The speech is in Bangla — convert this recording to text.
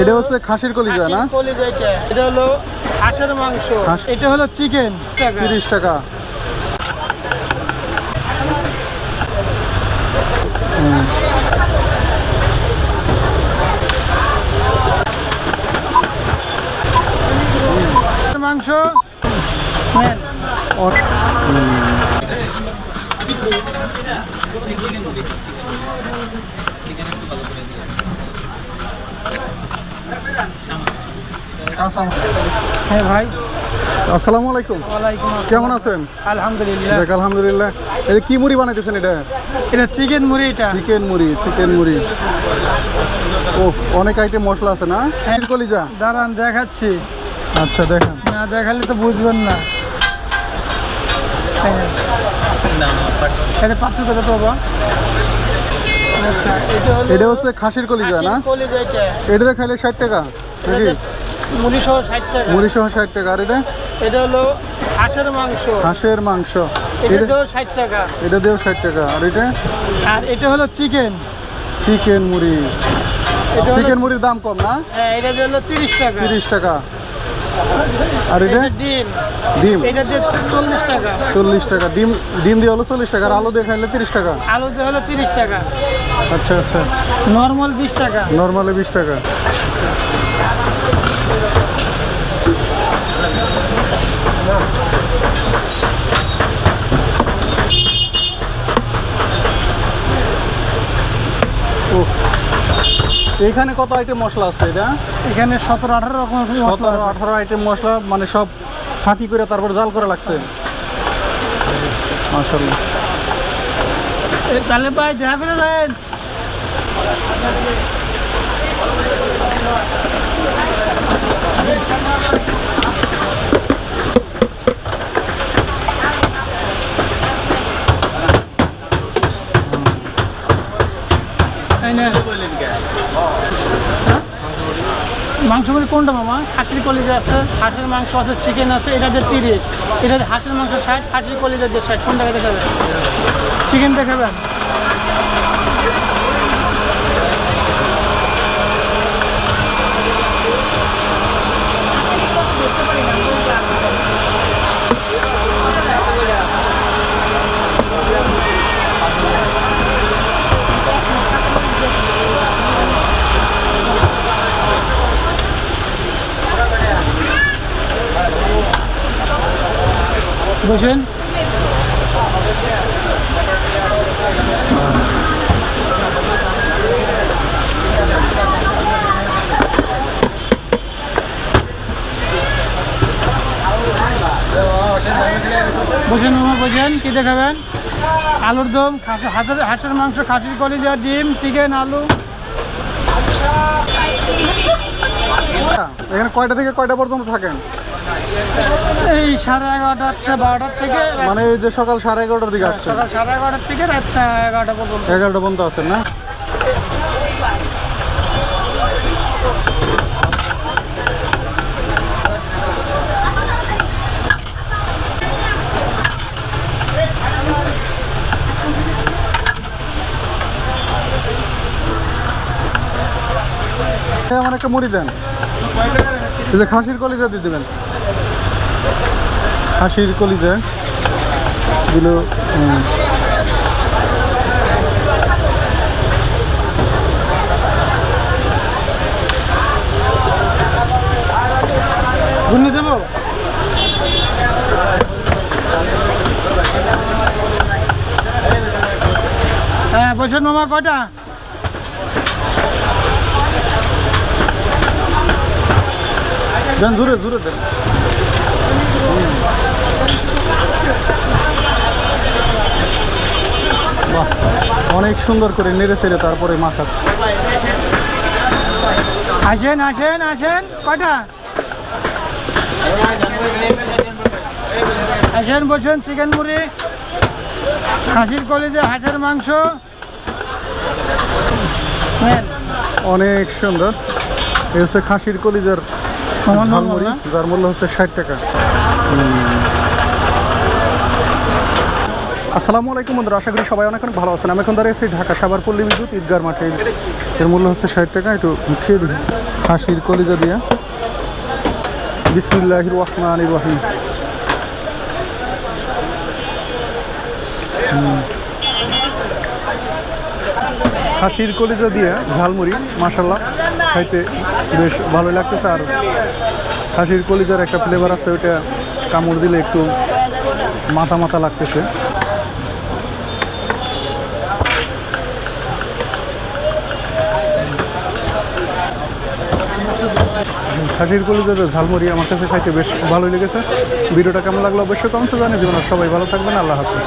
এটা হচ্ছে খাসির কলিজা না? এটা। হলো হাঁসের মাংস। এটা হলো চিকেন। তিরিশ টাকা। মাংস? নেন হ্যাঁ ভাই। আসসালামু আলাইকুম। ওয়ালাইকুম কেমন আছেন? আলহামদুলিল্লাহ। দেখ আলহামদুলিল্লাহ। এটা কি মুড়ি বানাইতেছেন এটা? এটা চিকেন মুড়ি এটা। চিকেন মুড়ি চিকেন মুড়ি। ও অনেক আইটেম মশলা আছে না? খাসির কলিজা? দাঁড়ান দেখাচ্ছি। আচ্ছা দেখেন। না দেখালে তো বুঝবেন না। হ্যাঁ। এটা পাত্র কত পাবো? আচ্ছা এটা হচ্ছে খাসির কলিজা না? এটা। খাইলে ষাট টাকা নাকি? এটা মুড়ি সহ ষাট টাকা। মুড়ি ষাট টাকা আর এটা? এটা হলো হাঁসের মাংস। হাঁসের মাংস। এটা এটা ষাট টাকা। এটা দিয়েও ষাট টাকা আর এটা? আর এটা হলো চিকেন। চিকেন মুড়ি। এটা চিকেন মুড়ির দাম কম না? হ্যাঁ এটা হলো তিরিশ টাকা। তিরিশ টাকা। আর এটা? এটা ডিম। ডিম? এটা দিয়ে চল্লিশ টাকা। চল্লিশ টাকা। ডিম ডিম দিয়ে হলো চল্লিশ টাকা আর আলু দিয়ে খাইলে তিরিশ টাকা? আলু দিয়ে হলো তিরিশ টাকা। আচ্ছা আচ্ছা। নর্মাল বিশ টাকা। নর্মালি বিশ টাকা। ও এইখানে কত আইটেম মশলা আছে এটা এখানে সতেরো আঠারো রকম সতেরো আঠারো আইটেম মশলা মানে সব ফাঁকি করে তারপর জাল করা লাগছে মাসাল্লাহ তাহলে ভাই দেখা করে। হ্যাঁ? মাংস মানে কোনটা মামা? খাসির কলিজা আছে, হাঁসের মাংস আছে চিকেন আছে, এটা যে তিরিশ, এটা হাঁসের মাংস ষাট খাসির কলিজা যে ষাট কোনটা দেখাবেন? চিকেন দেখাবেন? বসেন। মামা, বসেন, কি দেখাবেন? আলুর দম হাঁসের হাঁসের মাংস, খাসির কলিজা, ডিম, চিকেন, আলু। এখানে কয়টা থেকে কয়টা পর্যন্ত থাকেন? এই সাড়ে এগারোটার থেকে বারোটার থেকে মানে এই যে সকাল সাড়ে এগারোটার দিকে আসছেন? সকাল সাড়ে এগারোটার থেকে রাত এগারোটা পর্যন্ত। এগারোটা পর্যন্ত আছেন না? আমার একটা মুড়ি দেন। যে খাসির কলিজা দিয়ে দেবেন। খাসির কলিজা দেবো? হ্যাঁ বলছেন মামা কয়টা? দেন জুড়ে দেন। অনেক সুন্দর করে নেড়ে ছেড়ে তারপরে মাখাচ্ছে। আসেন আসেন আসেন কয়টা? আসেন বলছেন চিকেন মুড়ি খাসির কলিজা হাঁসের মাংস। অনেক সুন্দর। এই হচ্ছে খাসির কলিজার যার মূল্য হচ্ছে ষাট টাকা। আসসালামু আলাইকুম বন্ধুরা, আশা করি সবাই অনেক অনেক ভালো আছেন। আমি এখন দাঁড়িয়েছি ঢাকা সাভার পল্লী বিদ্যুৎ ঈদগার মাঠে। এর মূল্য হচ্ছে ষাট টাকা, একটু খেয়ে দিই হাসির কলিজা দিয়ে। বিসমুল্লাহ রহমান রহিম। হুম। খাসির কলিজা দিয়ে ঝালমুড়ি মাসাল্লাহ খাইতে বেশ ভালোই লাগতেছে। আর খাসির কলিজার একটা ফ্লেভার আছে, ওইটা কামড় দিলে একটু মাথা মাথা লাগতেছে। খাসির কলিজার ঝালমুড়ি আমার কাছে খাইতে বেশ ভালোই লেগেছে। ভিডিওটা কেমন লাগল অবশ্যই কমসে জানিয়ে দেবেন সবাই ভালো থাকবেন। আল্লাহ হাফিজ।